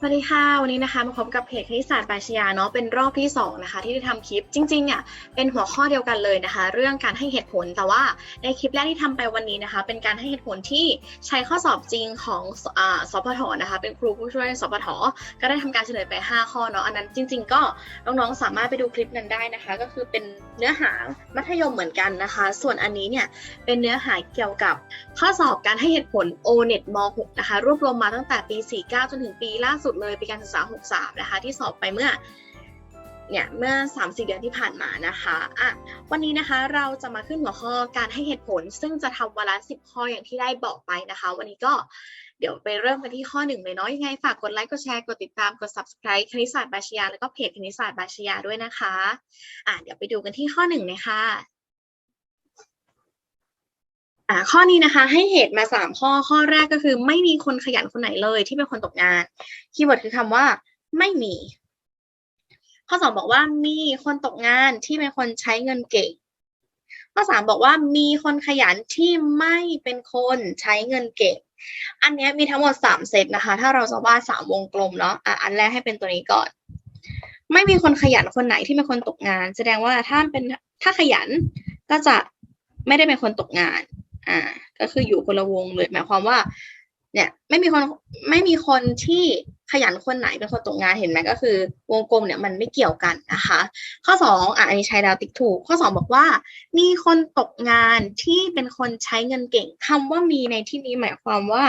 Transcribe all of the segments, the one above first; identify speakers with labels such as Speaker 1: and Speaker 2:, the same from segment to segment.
Speaker 1: สวัสดีค่ะ วันนี้นะคะมาพบกับเพจคณิตศาสตร์ปรัชญาเนาะเป็นรอบที่สองนะคะที่ได้ทำคลิปจริงๆเนี่ยเป็นหัวข้อเดียวกันเลยนะคะ เรื่องการให้เหตุผลแต่ว่าในคลิปแรกที่ทำไปวันนี้นะคะ เป็นการให้เหตุผลที่ใช้ข้อสอบจริงของอสพทนะคะ เป็นครูผู้ช่วยสพทก็ได้ทำการเฉลยไป 5 ข้อเนาะอันนั้นจริง ๆ ก็น้องๆสามารถไปดูคลิปนั้นได้นะคะ ก็คือเป็นเนื้อหามัธยมเหมือนกันนะคะ ส่วนอันนี้เนี่ยเป็นเนื้อหาเกี่ยวกับข้อสอบการให้เหตุผล O-NET ม .6 นะคะรวบรวมมาตั้งแต่ปี 49 จนถึงปีล่าสุดเลยปีการศึกษา 63 นะคะ ที่สอบไปเมื่อเนี่ยเมื่อ3-4เดือนที่ผ่านมานะคะอะวันนี้นะคะเราจะมาขึ้นหัวข้อการให้เหตุผล ซึ่งจะทำวันละ10ข้ออย่างที่ได้บอกไปนะคะ วันนี้ก็เดี๋ยวไปเริ่มกันที่ข้อหนึ่งเลยเนาะยังไงฝากกดไลค์กดแชร์กดติดตามกด subscribe คณิตศาสตร์บาชยา แล้วก็เพจคณิตศาสตร์บาชยาด้วยนะคะอะเดี๋ยวไปดูกันที่ข้อหนึ่งเลยค่ะ อ่าข้อนี้นะคะให้เหตุมาสามข้อข้อแรกก็คือ ไม่มีคนขยันคนไหนเลยที่เป็นคนตกงาน คีย์เวิร์ดคือคำว่า ไม่มี ข้อสองบอกว่ามีคนตกงานที่เป็นคนใช้เงินเก่ง ข้อสามบอกว่ามีคนขยันที่ไม่เป็นคนใช้เงินเก่ง อันนี้มีทั้งหมดสามเซตนะคะ ถ้าเราจะวาดสามวงกลมเนาะอะอันแรกให้เป็นตัวนี้ก่อน ไม่มีคนขยันคนไหนที่เป็นคนตกงาน แสดงว่าถ้าเป็นถ้าขยันก็จะไม่ได้เป็นคนตกงาน อ่า ก็คืออยู่คนละวงเลย หมายความว่า เนี่ย ไม่มีคนไม่มีคนที่ขยันคนไหนเป็นคนตกงานเห็นไหมก็คือ วงกลมเนี่ยมันไม่เกี่ยวกันนะคะ ข้อสองอะอันนี้ใช้ดาวติ๊กถูก ข้อสองบอกว่า มีคนตกงานที่เป็นคนใช้เงินเก่งคำว่ามีในที่นี้หมายความว่า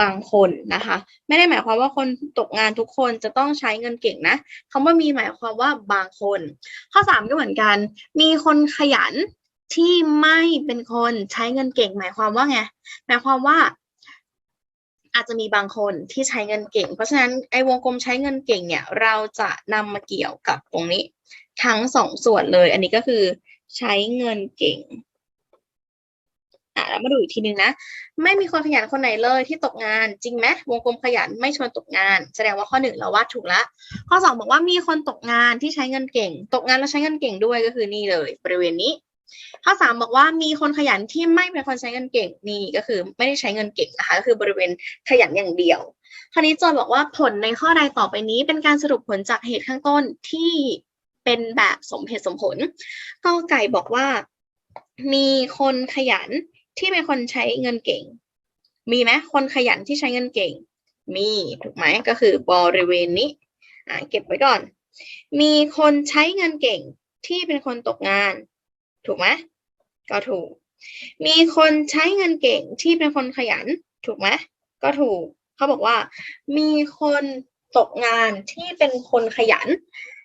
Speaker 1: บางคนนะคะ ไม่ได้หมายความว่าคนตกงานทุกคนจะต้องใช้เงินเก่งนะคำว่ามีหมายความว่าบางคน ข้อสามก็เหมือนกัน มีคนขยัน ที่ไม่เป็นคนใช้เงินเก่งหมายความว่าไงหมายความว่า อาจจะมีบางคนที่ใช้เงินเก่ง เพราะฉะนั้นไอ้วงกลมใช้เงินเก่งเนี่ย เราจะนำมาเกี่ยวกับตรงนี้ ทั้งสองส่วนเลย อันนี้ก็คือใช้เงินเก่งอะแล้วมาดูอีกทีนึงนะ ไม่มีคนขยันคนไหนเลยที่ตกงานจริงไหมวงกลมขยันไม่ชวนตกงาน แสดงว่าข้อหนึ่งเราวาดถูกละข้อสองบอกว่ามีคนตกงานที่ใช้เงินเก่ง ตกงานแล้วใช้เงินเก่งด้วยก็คือนี่เลย บริเวณนี้ ข้อสามบอกว่ามีคนขยันที่ไม่เป็นคนใช้เงินเก่งนี่ก็คือไม่ได้ใช้เงินเก่งนะคะก็คือบริเวณขยันอย่างเดียวคราวนี้โจทย์บอกว่าผลในข้อใดต่อไปนี้เป็นการสรุปผลจากเหตุข้างต้นที่เป็นแบบสมเหตุสมผลกอไก่บอกว่า มีคนขยันที่เป็นคนใช้เงินเก่ง มีไหมคนขยันที่ใช้เงินเก่ง มีถูกไหมก็คือบริเวณนี้เก็บไว้ก่อน มีคนใช้เงินเก่งที่เป็นคนตกงาน ถูกไหมก็ถูก มีคนใช้เงินเก่งที่เป็นคนขยัน ถูกไหมก็ถูกเขาบอกว่า มีคนตกงานที่เป็นคนขยัน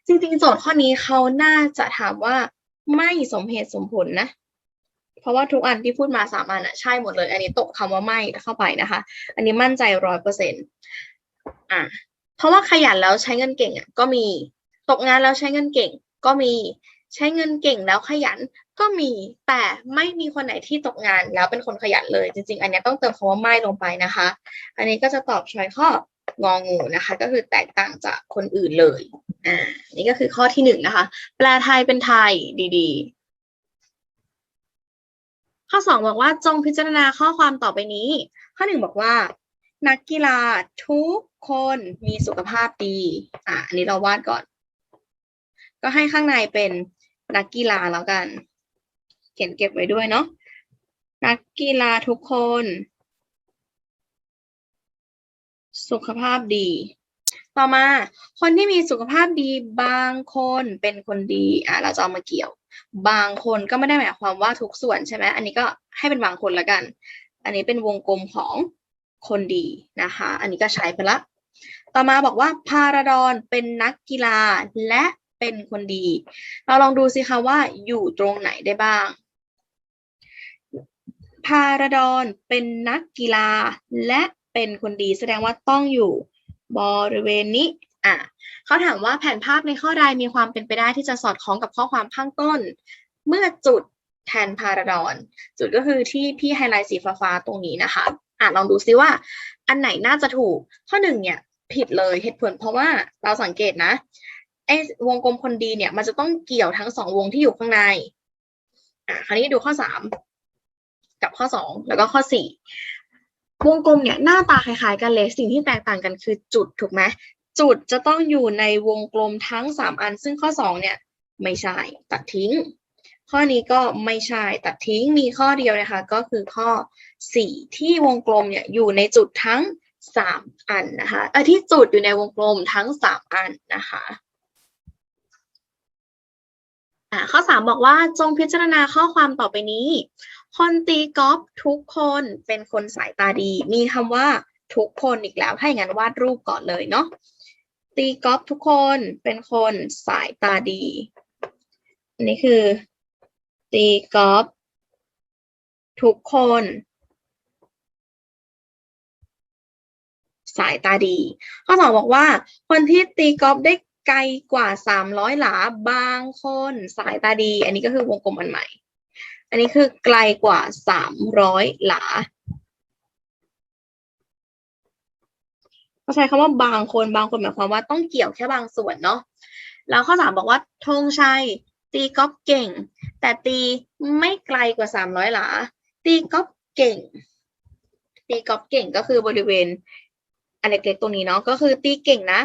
Speaker 1: จริงๆโจทย์ข้อนี้เขาน่าจะถามว่าไม่สมเหตุสมผลนะ เพราะว่าทุกอันที่พูดมาสามอันอะใช่หมดเลย อันนี้ตกคำว่าไม่เข้าไปนะคะ อันนี้มั่นใจร้อยเปอร์เซ็นต์อะเพราะว่าขยันแล้วใช้เงินเก่งอะก็มี ตกงานแล้วใช้เงินเก่งก็มี ใช้เงินเก่งแล้วขยัน ก็มีแต่ไม่มีคนไหนที่ตกงานแล้วเป็นคนขยันเลย จริง ๆ อันนี้ต้องเติมคำว่าไม่ลงไปนะคะ อันนี้ก็จะตอบชอยข้ององูนะคะ ก็คือแตกต่างจากคนอื่นเลยอ่านี่ก็คือข้อที่หนึ่งนะคะ แปลไทยเป็นไทยดีๆ ข้อสองบอกว่าจงพิจารณาข้อความต่อไปนี้ ข้อหนึ่งบอกว่า นักกีฬาทุกคนมีสุขภาพดี อะอันนี้เราวาดก่อน ก็ให้ข้างในเป็นนักกีฬาแล้วกัน เขียนเก็บไว้ด้วยเนาะนักกีฬาทุกคน สุขภาพดี ต่อมาคนที่มีสุขภาพดีบางคนเป็นคนดีอะเราจะเอามาเกี่ยว บางคนก็ไม่ได้หมายความว่าทุกส่วนใช่ไหมอันนี้ก็ให้เป็นบางคนละกัน อันนี้เป็นวงกลมของคนดีนะคะ อันนี้ก็ใช้ไปละ ต่อมาบอกว่าพาราดอนเป็นนักกีฬาและเป็นคนดี เราลองดูสิคะว่าอยู่ตรงไหนได้บ้าง พาราดอนเป็นนักกีฬาและเป็นคนดีแสดงว่าต้องอยู่บริเวณนี้อะเขาถามว่าแผนภาพในข้อใดมีความเป็นไปได้ที่จะสอดคล้องกับข้อความข้างต้น เมื่อจุดแทนพาราดอนจุดก็คือที่พี่ไฮไลท์สีฟ้าๆตรงนี้นะคะอะลองดูซิว่า อันไหนน่าจะถูกข้อหนึ่งเนี่ยผิดเลยเหตุผลเพราะว่าเราสังเกตนะไอ้วงกลมคนดีเนี่ยมันจะต้องเกี่ยวทั้งสองวงที่อยู่ข้างในอะคราวนี้ดูข้อสาม กับข้อสองแล้วก็ข้อสี่วงกลมเนี่ยหน้าตาคล้ายๆกันเลยสิ่งที่แตกต่างกันคือจุดถูกไหมจุดจะต้องอยู่ในวงกลมทั้งสามอัน ซึ่งข้อสองเนี่ยไม่ใช่ตัดทิ้ง ข้อนี้ก็ไม่ใช่ตัดทิ้งมีข้อเดียวนะคะก็คือข้อสี่ที่วงกลมเนี่ยอยู่ในจุดทั้งสามอันนะคะเออที่จุดอยู่ในวงกลมทั้งสามอันนะคะข้อสามบอกว่าจงพิจารณาข้อความต่อไปนี้ คนตีกอล์ฟทุกคนเป็นคนสายตาดี มีคำว่าทุกคนอีกแล้วถ้าอย่างนั้นวาดรูปก่อนเลยเนาะตีกอล์ฟทุกคนเป็นคนสายตาดีอันนี้คือ ตีกอล์ฟทุกคน สายตาดี ข้อสองบอกว่า คนที่ตีกอล์ฟได้ไกลกว่าสามร้อยหลาบางคนสายตาดี อันนี้ก็คือวงกลมอันใหม่ อันนี้คือไกลกว่าสามร้อยหลาเขาใช้คำว่าบางคนบางคนหมายความว่าต้องเกี่ยวแค่บางส่วนเนาะแล้วข้อสามบอกว่าธงชัย ตีกอล์ฟเก่ง แต่ตีไม่ไกลกว่าสามร้อยหลา ตีกอล์ฟเก่ง ตีกอล์ฟเก่งก็คือบริเวณอันเล็กๆตรงนี้เนาะก็คือตีเก่งนะ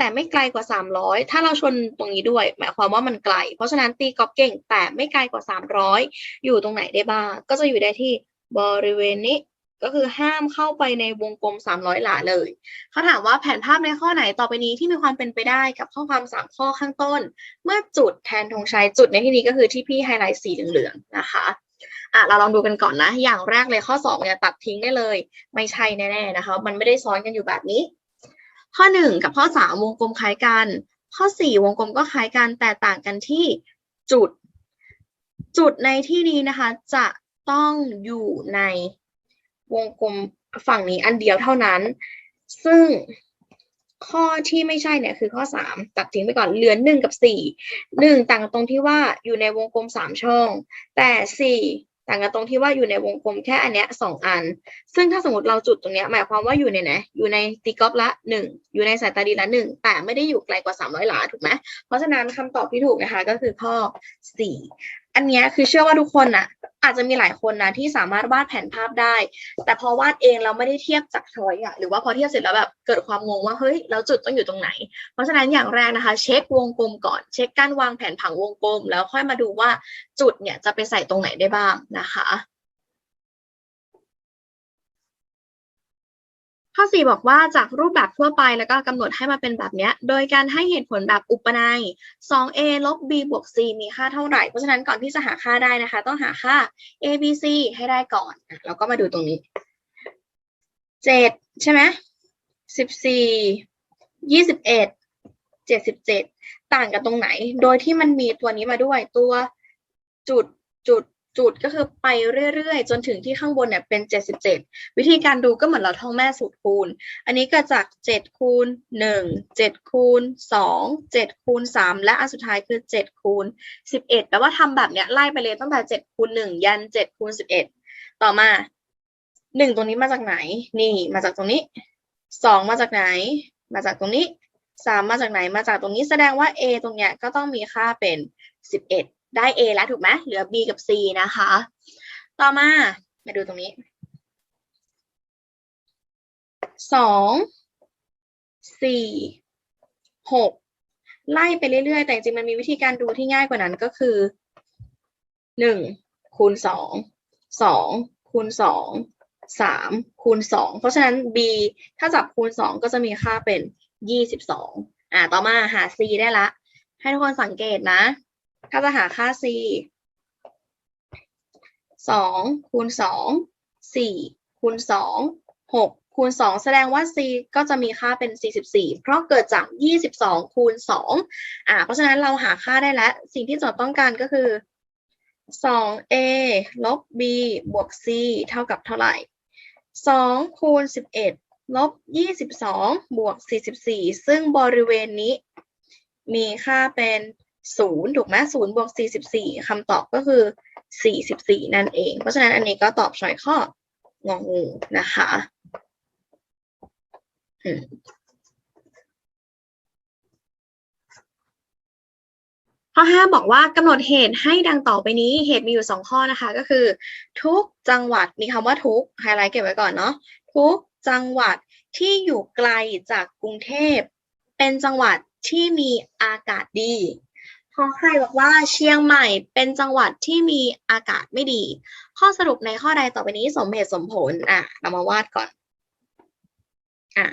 Speaker 1: แต่ไม่ไกลกว่าสามร้อยถ้าเราชนตรงนี้ด้วย หมายความว่ามันไกล เพราะฉะนั้นตีกอล์ฟเก่งแต่ไม่ไกลกว่าสามร้อยอยู่ตรงไหนได้บ้าง ก็จะอยู่ได้ที่บริเวณนี้ก็คือห้ามเข้าไปในวงกลม 300 หลาเลย เขาถามว่าแผนภาพในข้อไหนต่อไปนี้ที่มีความเป็นไปได้กับข้อความ 3 ข้อข้างต้น เมื่อจุดแทนธงชัยจุดในที่นี้ก็คือที่พี่ไฮไลท์สีเหลืองๆนะคะอะเราลองดูกันก่อนนะ อย่างแรกเลยข้อ 2 เนี่ยตัดทิ้งได้เลย ไม่ใช่แน่ๆนะคะ มันไม่ได้ซ้อนกันอยู่แบบนี้ ข้อ 1 กับข้อ 3 วงกลมคล้ายกัน ข้อ 4 วงกลมก็คล้ายกันแต่ต่างกันที่จุด จุดในที่นี้นะคะ จะต้องอยู่ในวงกลมฝั่งนี้อันเดียวเท่านั้น ซึ่งข้อที่ไม่ใช่เนี่ยคือข้อ 3 ตัดทิ้งไปก่อนเหลือ1กับ 4 1 ต่างตรงที่ว่าอยู่ในวงกลม 3 ช่อง แต่ 4 ต่างกันตรงที่ว่าอยู่ในวงกลมแค่อันเนี้ยสองอัน ซึ่งถ้าสมมติเราจุดตรงเนี้ยหมายความว่าอยู่ในไหนอยู่ในตีกอล์ฟละ1อยู่ในสายตาดีละหนึ่งแต่ไม่ได้อยู่ไกลกว่าสามร้อยหลาถูกไหมเพราะฉะนั้นคำตอบที่ถูกนะคะก็คือข้อ4 อันนี้คือเชื่อว่าทุกคนน่ะ อาจจะมีหลายคนนะที่สามารถวาดแผนภาพได้ แต่พอวาดเองเราไม่ได้เทียบจากทอยอะหรือว่าพอเทียบเสร็จแล้วแบบเกิดความงงว่าเฮ้ยแล้วจุดต้องอยู่ตรงไหน เพราะฉะนั้นอย่างแรกนะคะ เช็ควงกลมก่อน เช็คการวางแผนผังวงกลม แล้วค่อยมาดูว่าจุดเนี่ยจะไปใส่ตรงไหนได้บ้างนะคะ ข้อสี่บอกว่าจากรูปแบบทั่วไปแล้วก็กำหนดให้มาเป็นแบบเนี้ยโดยการให้เหตุผลแบบอุปนัย 2a ลบ b บวก c มีค่าเท่าไหร่ เพราะฉะนั้นก่อนที่จะหาค่าได้นะคะ ต้องหาค่า a b c ให้ได้ก่อนอเราก็มาดูตรงนี้ 7 ใช่ไหม14 21 77 ต่างกันตรงไหน โดยที่มันมีตัวนี้มาด้วยตัวจุดจุด จุดก็คือไปเรื่อยๆ จนถึงที่ข้างบนเนี่ยเป็น 77 วิธีการดูก็เหมือนเราท่องแม่สูตรคูณ อันนี้เกิดจาก 7 คูณ 1 7 คูณ 2 7 คูณ 3 และอันสุดท้ายคือ 7 คูณ 11 แปลว่าทำแบบเนี้ยไล่ไปเลยตั้งแต่ 7 คูณ 1 ยัน 7 คูณ 11 ต่อมา 1 ตรงนี้มาจากไหน นี่มาจากตรงนี้ 2 มาจากไหน มาจากตรงนี้ 3 มาจากไหน มาจากตรงนี้แสดงว่า a ตรงเนี้ยก็ต้องมีค่าเป็น 11 ได้ A แล้วถูกไหมเหลือ B กับ C นะคะ ต่อมามาดูตรงนี้สองสี่หกไล่ไปเรื่อยๆ แต่จริงๆมันมีวิธีการดูที่ง่ายกว่านั้นก็คือหนึ่งคูณสองสองคูณสองสามคูณสองเพราะฉะนั้น B ถ้าจับคูณสองก็จะมีค่าเป็นยี่สิบสองอ่าต่อมาหา C ได้ละ ให้ทุกคนสังเกตนะ ถ้าจะหาค่า c สองคูณสองสี่คูณสองหกคูณสองแสดงว่า c ก็จะมีค่าเป็นสี่สิบสี่เพราะเกิดจากยี่สิบสองคูณสองอ่า เพราะฉะนั้นเราหาค่าได้แล้ว สิ่งที่โจทย์ต้องการก็คือสอง a ลบ b บวก c เท่ากับเท่าไหร่สองคูณสิบเอ็ดลบยี่สิบสองบวกสี่สิบสี่ซึ่งบริเวณนี้มีค่าเป็น ศูนย์ถูกไหมศูนย์บวกสี่สิบสี่คำตอบก็คือสี่สิบสี่นั่นเอง เพราะฉะนั้นอันนี้ก็ตอบช้อยข้ององูนะคะข้อห้าบอกว่ากำหนดเหตุให้ดังต่อไปนี้เหตุมีอยู่สองข้อนะคะ ก็คือ ทุกจังหวัดมีคำว่าทุกไฮไลท์เก็บไว้ก่อนเนาะทุกจังหวัดที่อยู่ไกลจากกรุงเทพ เป็นจังหวัดที่มีอากาศดี ขอใครบอกว่าเชียงใหม่เป็นจังหวัดที่มีอากาศไม่ดี ข้อสรุปในข้อใดต่อไปนี้สมเหตุสมผลอะเรามาวาดก่อนอะ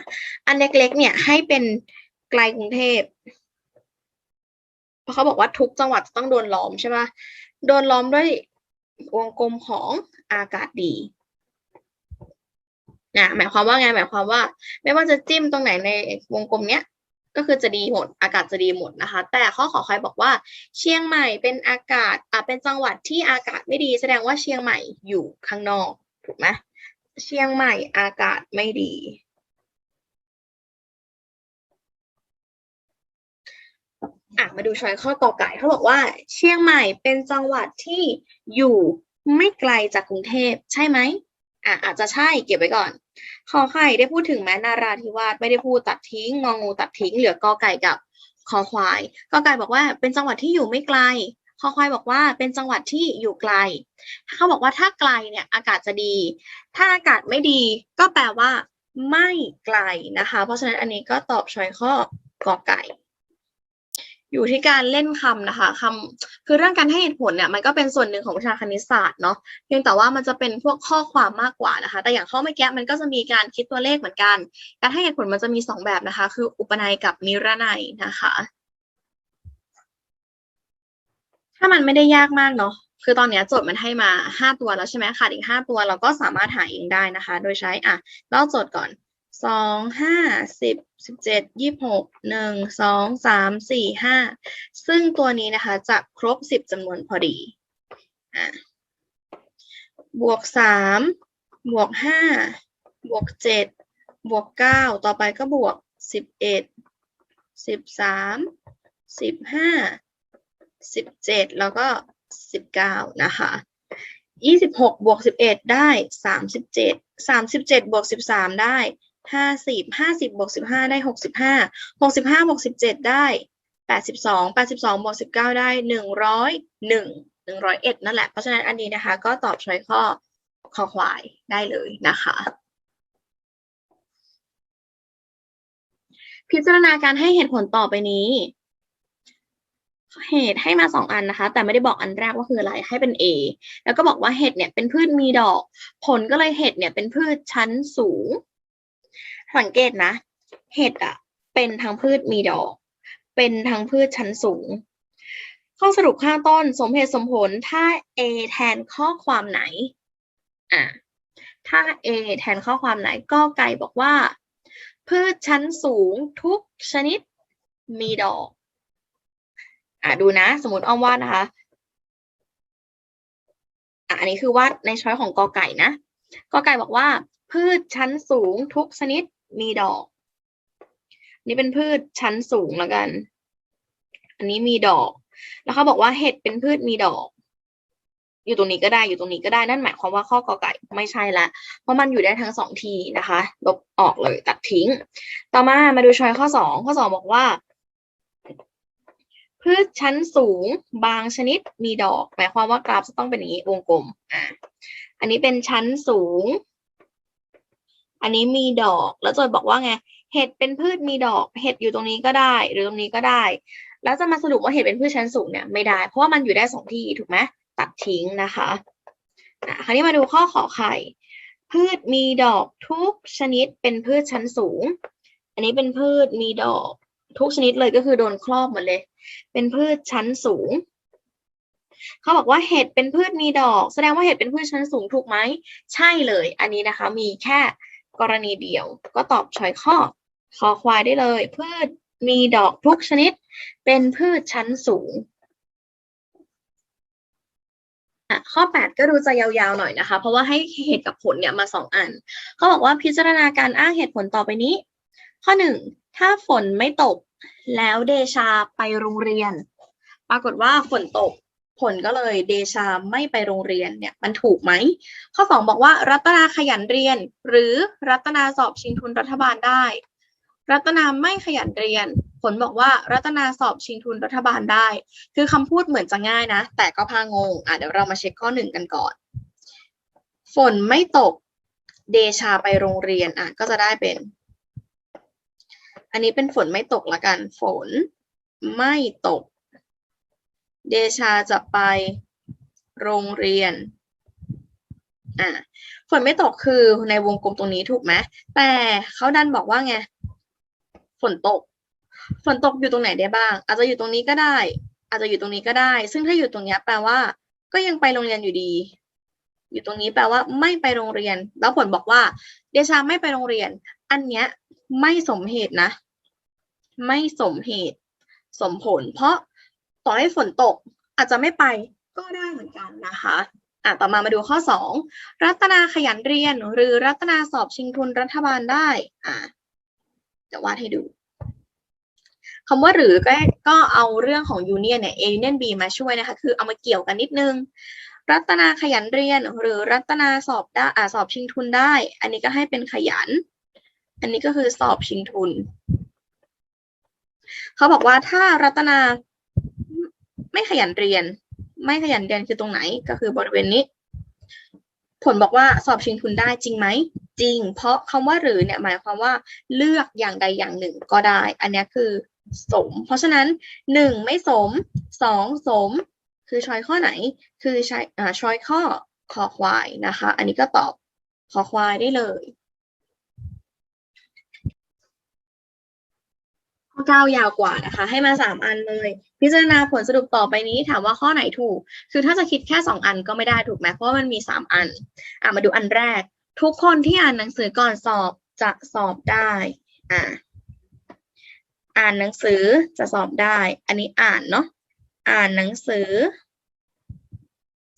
Speaker 1: อันเล็กๆเนี่ยให้เป็นไกลกรุงเทพเพราะเขาบอกว่าทุกจังหวัดต้องโดนล้อมใช่ปะโดนล้อมด้วยวงกลมของอากาศดีนะหมายความว่าไงหมายความว่า ไม่ว่าจะจิ้มตรงไหนในวงกลมเนี้ย ก็คือจะดีหมด อากาศจะดีหมดนะคะ แต่ข้อขอใครบอกว่า เชียงใหม่เป็นอากาศอะเป็นจังหวัดที่อากาศไม่ดี แสดงว่าเชียงใหม่อยู่ข้างนอกถูกไหมเชียงใหม่อากาศไม่ดี อะมาดูช้อยข้อกอไก่เขาบอกว่า เชียงใหม่เป็นจังหวัดที่อยู่ไม่ไกลจากกรุงเทพใช่ไหม อะอาจจะใช่เก็บไว้ก่อนขอไข่ได้พูดถึงแม้นาราธิวาสไม่ได้พูดตัดทิ้งงองูตัดทิ้งเหลือกอไก่กับคอควายกอไก่บอกว่าเป็นจังหวัดที่อยู่ไม่ไกลคอควายบอกว่าเป็นจังหวัดที่อยู่ไกล เขาบอกว่าถ้าไกลเนี่ยอากาศจะดี ถ้าอากาศไม่ดีก็แปลว่าไม่ไกลนะคะ เพราะฉะนั้นอันนี้ก็ตอบช้อยข้อกอไก่ อยู่ที่การเล่นคำนะคะคำคือเรื่องการให้เหตุผลเนี่ยมันก็เป็นส่วนหนึ่งของวิชาคณิตศาสตร์เนาะเพียงแต่ว่ามันจะเป็นพวกข้อความมากกว่านะคะ แต่อย่างข้อเมื่อกี้มันก็จะมีการคิดตัวเลขเหมือนกัน การให้เหตุผลมันจะมีสองแบบนะคะ คืออุปนัยกับนิรนัยนะคะ ถ้ามันไม่ได้ยากมากเนาะคือตอนนี้โจทย์มันให้มาห้าตัวแล้วใช่ไหมขาดอีกห้าตัวเราก็สามารถหาเองได้นะคะ โดยใช้อะลอกโจทย์ก่อน สองห้าสิบสิบเจ็ดยี่หกหนึ่งสองสามสี่ห้าซึ่งตัวนี้นะคะจะครบสิบจำนวนพอดีอบวกสามบวกห้าบวกเจ็ดบวกเก้าต่อไปก็บวกสิบเอ็ดสิบสามสิบห้าสิบเจ็ดแล้วก็สิบเก้านะคะยี่สิบหกบวกสิบเอ็ดได้สามสิบเจ็ดสามสิบเจ็ดบวกสิบสามได้ ห้าสิบห้าสิบบวกสิบห้าได้หกสิบห้าหกสิบห้าบวกสิบเจ็ดได้แปดสิบสองแปดสิบสองบวกสิบเก้าได้หนึ่งร้อยหนึ่งหนึ่งร้อยเอ็ดนั่นแหละ เพราะฉะนั้นอันนี้นะคะ ก็ตอบช้อยข้อคอควายได้เลยนะคะ พิจารณาการให้เหตุผลต่อไปนี้เหตุให้มาสองอันนะคะ แต่ไม่ได้บอกอันแรกว่าคืออะไรให้เป็น A แล้วก็บอกว่าเห็ดเนี่ยเป็นพืชมีดอก ผลก็เลยเห็ดเนี่ยเป็นพืชชั้นสูง สังเกตนะ เห็ดอะ เป็นทั้งพืชมีดอก เป็นทั้งพืชชั้นสูง ข้อสรุปข้างต้นสมเหตุสมผลถ้า A แทนข้อความไหน อะ ถ้า A แทนข้อความไหนก็ไก่บอกว่า พืชชั้นสูงทุกชนิดมีดอก อะดูนะ สมมติอ้อมวาดนะคะอะอันนี้คือวาดในช้อยของกอไก่นะกอไก่บอกว่า พืชชั้นสูงทุกชนิด มีดอก นี่เป็นพืชชั้นสูงแล้วกัน อันนี้มีดอก แล้วเขาบอกว่าเห็ดเป็นพืชมีดอก อยู่ตรงนี้ก็ได้อยู่ตรงนี้ก็ได้นั่นหมายความว่าข้อกอไก่ไม่ใช่ละ เพราะมันอยู่ได้ทั้งสองทีนะคะลบออกเลยตัดทิ้ง ต่อมามาดูช้อยข้อสองข้อสองบอกว่าพืชชั้นสูงบางชนิดมีดอก หมายความว่ากราฟจะต้องเป็นอย่างนี้วงกลมอะอันนี้เป็นชั้นสูง อันนี้มีดอก แล้วโจทย์บอกว่าไง เห็ดเป็นพืชมีดอก เห็ดอยู่ตรงนี้ก็ได้ หรือตรงนี้ก็ได้ แล้วจะมาสรุปว่าเห็ดเป็นพืชชั้นสูงเนี่ยไม่ได้ เพราะว่ามันอยู่ได้สองที่ถูกไหมตัดทิ้งนะคะอะคราวนี้มาดูข้อขอไข่ พืชมีดอกทุกชนิดเป็นพืชชั้นสูง อันนี้เป็นพืชมีดอกทุกชนิดเลยก็คือโดนครอบหมดเลย เป็นพืชชั้นสูงเขาบอกว่าเห็ดเป็นพืชมีดอก แสดงว่าเห็ดเป็นพืชชั้นสูงถูกไหม ใช่เลย อันนี้นะคะมีแค่ กรณีเดียว ก็ตอบช้อยข้อคอควายได้เลย พืชมีดอกทุกชนิด เป็นพืชชั้นสูงอะข้อ 8 ก็ดูจะยาวๆหน่อยนะคะ เพราะว่าให้เหตุกับผลเนี่ยมาสองอันเขาบอกว่าพิจารณาการอ้างเหตุผลต่อไปนี้ ข้อ 1 ถ้าฝนไม่ตกแล้วเดชาไปโรงเรียน ปรากฏว่าฝนตก ผลก็เลยเดชาไม่ไปโรงเรียนเนี่ยมันถูกไหม ข้อ 2 บอกว่ารัตนาขยันเรียน หรือรัตนาสอบชิงทุนรัฐบาลได้ รัตนาไม่ขยันเรียน ผลบอกว่ารัตนาสอบชิงทุนรัฐบาลได้ คือคำพูดเหมือนจะง่ายนะ แต่ก็พางงอะเดี๋ยวเรามาเช็คข้อหนึ่งกันก่อน ฝนไม่ตกเดชาไปโรงเรียนอะก็จะได้เป็น อันนี้เป็นฝนไม่ตกละกัน ฝนไม่ตก เดชาจะไปโรงเรียน อะฝนไม่ตกคือในวงกลมตรงนี้ถูกไหมแต่เขาดันบอกว่าไง ฝนตก ฝนตกอยู่ตรงไหนได้บ้าง อาจจะอยู่ตรงนี้ก็ได้ อาจจะอยู่ตรงนี้ก็ได้ ซึ่งถ้าอยู่ตรงนี้แปลว่า ก็ยังไปโรงเรียนอยู่ดี อยู่ตรงนี้แปลว่า ไม่ไปโรงเรียน แล้วผลบอกว่า เดชาไม่ไปโรงเรียน อันเนี้ยไม่สมเหตุนะ ไม่สมเหตุ สมผล เพราะ ต่อให้ฝนตกอาจจะไม่ไปก็ได้เหมือนกันนะคะอะต่อมามาดูข้อสองรัตนาขยันเรียน หรือรัตนาสอบชิงทุนรัฐบาลได้อะจะวาดให้ดูคำว่าหรือก็ก็เอาเรื่องของ union เนี่ย A union B มาช่วยนะคะ คือเอามาเกี่ยวกันนิดนึง รัตนาขยันเรียน หรือรัตนาสอบได้อ่าสอบชิงทุนได้ อันนี้ก็ให้เป็นขยัน อันนี้ก็คือสอบชิงทุน เขาบอกว่าถ้ารัตนา ไม่ขยันเรียน ไม่ขยันเรียนคือตรงไหนก็คือบริเวณนี้ ผลบอกว่าสอบชิงทุนได้จริงไหมจริง เพราะคำว่าหรือเนี่ยหมายความว่าเลือกอย่างใดอย่างหนึ่งก็ได้ อันนี้คือสม เพราะฉะนั้นหนึ่งไม่สมสองสม คือชอยข้อไหน คือชอยอ่าชอยข้อคอควายนะคะ อันนี้ก็ตอบคอควายได้เลย ข้อเก้ายาวกว่านะคะ ให้มาสามอันเลย พิจารณาผลสรุปต่อไปนี้ถามว่าข้อไหนถูก คือถ้าจะคิดแค่สองอันก็ไม่ได้ถูกไหมเพราะมันมีสามอันอะมาดูอันแรก ทุกคนที่อ่านหนังสือก่อนสอบจะสอบได้อ่าอ่านหนังสือจะสอบได้ อันนี้อ่านเนาะอ่านหนังสือ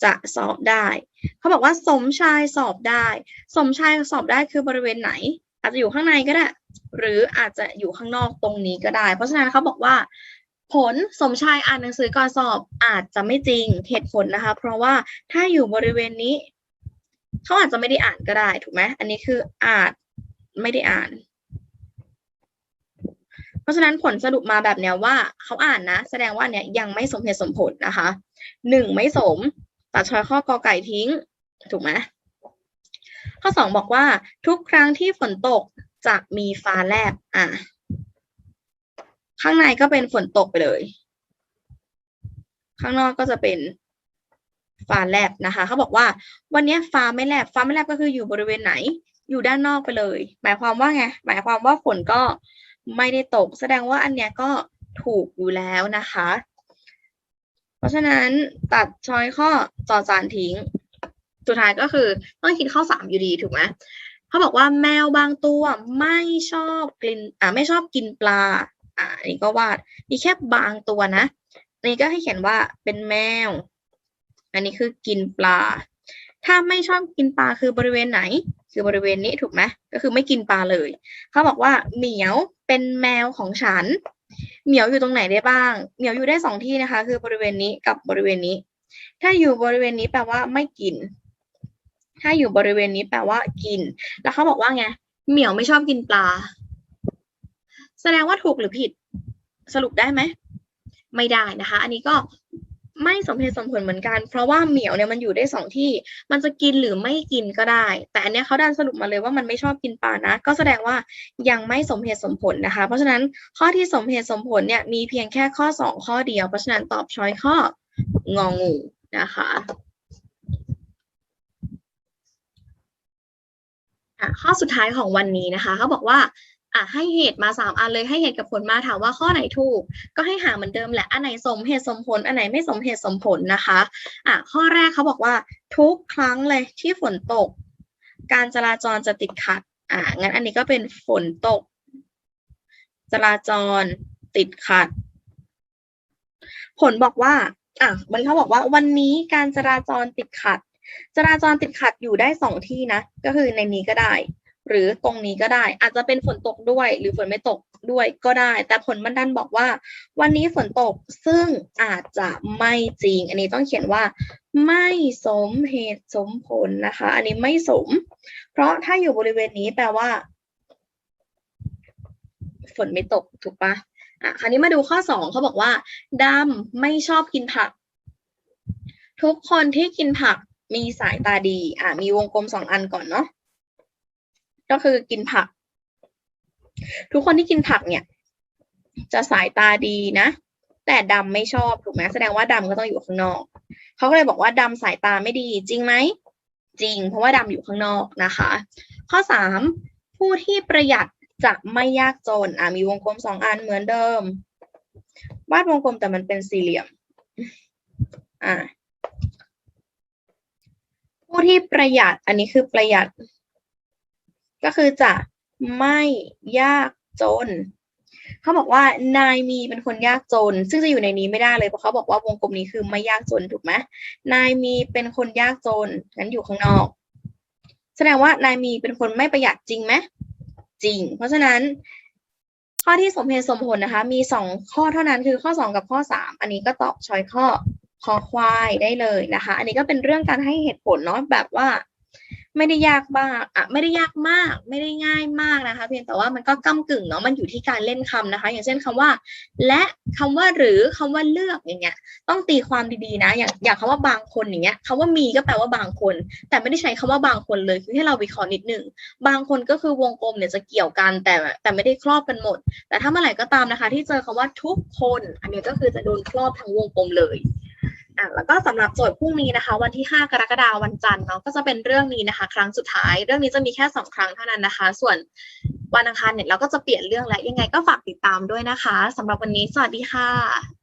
Speaker 1: จะสอบได้ เขาบอกว่าสมชายสอบได้ สมชายสอบได้คือบริเวณไหน อาจจะอยู่ข้างในก็ได้ หรืออาจจะอยู่ข้างนอกตรงนี้ก็ได้ เพราะฉะนั้นเขาบอกว่า ผลสมชายอ่านหนังสือก่อนสอบอาจจะไม่จริงเหตุผลนะคะ เพราะว่าถ้าอยู่บริเวณนี้เขาอาจจะไม่ได้อ่านก็ได้ถูกไหมอันนี้คืออาจไม่ได้อ่าน เพราะฉะนั้นผลสรุปมาแบบเนี้ยว่าเขาอ่านนะ แสดงว่าเนี่ยยังไม่สมเหตุสมผลนะคะหนึ่งไม่สมตัดชอยข้อกอไก่ทิ้ง ถูกไหม ข้อสองบอกว่าทุกครั้งที่ฝนตกจะมีฟ้าแลบอะ ข้างในก็เป็นฝนตกไปเลย ข้างนอกก็จะเป็นฟ้าแลบนะคะเขาบอกว่า วันนี้ฟ้าไม่แลบฟ้าไม่แลบก็คืออยู่บริเวณไหน อยู่ด้านนอกไปเลย หมายความว่าไงหมายความว่าฝนก็ไม่ได้ตก แสดงว่าอันเนี้ยก็ถูกอยู่แล้วนะคะ เพราะฉะนั้นตัดช้อยข้อจอจานทิ้ง สุดท้ายก็คือต้องคิดข้อสามอยู่ดีถูกไหมเขาบอกว่าแมวบางตัวไม่ชอบกินอ่าไม่ชอบกินปลา อ่าอันนี้ก็วาดมีแค่บางตัวนะอันนี้ก็ให้เขียนว่าเป็นแมว อันนี้คือกินปลา ถ้าไม่ชอบกินปลาคือบริเวณไหน คือบริเวณนี้ถูกไหมก็คือไม่กินปลาเลย เขาบอกว่าเหมียวเป็นแมวของฉัน เหมียวอยู่ตรงไหนได้บ้าง เหมียวอยู่ได้สองที่นะคะ คือบริเวณนี้กับบริเวณนี้ ถ้าอยู่บริเวณนี้แปลว่าไม่กิน ถ้าอยู่บริเวณนี้แปลว่ากิน แล้วเขาบอกว่าไง เหมียวไม่ชอบกินปลา แสดงว่าถูกหรือผิด สรุปได้ไหม ไม่ได้นะคะ อันนี้ก็ไม่สมเหตุสมผลเหมือนกัน เพราะว่าเหมียวเนี่ยมันอยู่ได้สองที่ มันจะกินหรือไม่กินก็ได้ แต่อันเนี้ยเขาดันสรุปมาเลยว่ามันไม่ชอบกินปลานะ ก็แสดงว่ายังไม่สมเหตุสมผลนะคะ เพราะฉะนั้นข้อที่สมเหตุสมผลเนี่ยมีเพียงแค่ข้อสองข้อเดียว เพราะฉะนั้นตอบช้อยข้ององูนะคะ อะข้อสุดท้ายของวันนี้นะคะเขาบอกว่าอะให้เหตุมาสามอันเลยให้เหตุกับผลมาถามว่าข้อไหนถูก ก็ให้หาเหมือนเดิมแหละอันไหนสมเหตุสมผลอันไหนไม่สมเหตุสมผลนะคะอะข้อแรกเขาบอกว่าทุกครั้งเลยที่ฝนตก การจราจรจะติดขัดอะงั้นอันนี้ก็เป็นฝนตก จราจรติดขัด ผลบอกว่าอะมันเขาบอกว่าวันนี้การจราจรติดขัด จราจรติดขัดอยู่ได้สองที่นะ ก็คือในนี้ก็ได้ หรือตรงนี้ก็ได้ อาจจะเป็นฝนตกด้วย หรือฝนไม่ตกด้วยก็ได้ แต่ผลบันดันบอกว่า วันนี้ฝนตกซึ่งอาจจะไม่จริง อันนี้ต้องเขียนว่า ไม่สมเหตุสมผลนะคะ อันนี้ไม่สม เพราะถ้าอยู่บริเวณนี้แปลว่า ฝนไม่ตกถูกปะอะคราวนี้มาดูข้อสองเขาบอกว่าดำไม่ชอบกินผัก ทุกคนที่กินผัก มีสายตาดี อะ มีวงกลมสองอันก่อนเนาะ ก็คือกินผัก ทุกคนที่กินผักเนี่ย จะสายตาดีนะ แต่ดำไม่ชอบถูกไหมแสดงว่าดำก็ต้องอยู่ข้างนอก เขาก็เลยบอกว่าดำสายตาไม่ดีจริงไหม จริง เพราะว่าดำอยู่ข้างนอกนะคะ ข้อสามผู้ที่ประหยัดจะไม่ยากจน อะ มีวงกลมสองอันเหมือนเดิม วาดวงกลมแต่มันเป็นสี่เหลี่ยม อ่า ผู้ที่ประหยัดอันนี้คือประหยัด ก็คือจะไม่ยากจน เขาบอกว่านายมีเป็นคนยากจน ซึ่งจะอยู่ในนี้ไม่ได้เลยเพราะเขาบอกว่าวงกลมนี้คือไม่ยากจนถูกไหมนายมีเป็นคนยากจนงั้นอยู่ข้างนอก แสดงว่านายมีเป็นคนไม่ประหยัดจริงไหมจริง เพราะฉะนั้นข้อที่สมเหตุสมผลนะคะ มีสองข้อเท่านั้นคือข้อสองกับข้อสามอันนี้ก็ตอบชอยข้อ คอควายได้เลยนะคะ อันนี้ก็เป็นเรื่องการให้เหตุผลเนาะแบบว่า ไม่ได้ยากมากอะไม่ได้ยากมาก ไม่ได้ง่ายมากนะคะ เพียงแต่ว่ามันก็ก้ากึ่งเนาะมันอยู่ที่การเล่นคำนะคะ อย่างเช่นคำว่า และคำว่าหรือคำว่าเลือกอย่างเงี้ย ต้องตีความดีๆนะ อย่างอย่างคำว่าบางคนอย่างเงี้ยคำว่ามีก็แปลว่าบางคน แต่ไม่ได้ใช้คำว่าบางคนเลยคือให้เราวิเคราะห์นิดนึงบางคนก็คือวงกลมเนี่ยจะเกี่ยวกันแต่แต่ไม่ได้ครอบกันหมด แต่ถ้าเมื่อไหร่ก็ตามนะคะ ที่เจอคำว่าทุกคน อันนี้ก็คือจะโดนครอบทั้งวงกลมเลย อะแล้วก็สำหรับโจทย์พรุ่งนี้นะคะ วันที่ 5 กรกฎาคมวันจันทร์เนาะก็จะเป็นเรื่องนี้นะคะ ครั้งสุดท้าย เรื่องนี้จะมีแค่ 2 ครั้งเท่านั้นนะคะ ส่วนวันอังคารเนี่ยเราก็จะเปลี่ยนเรื่องแล้วยังไงก็ฝากติดตามด้วยนะคะสำหรับวันนี้สวัสดีค่ะ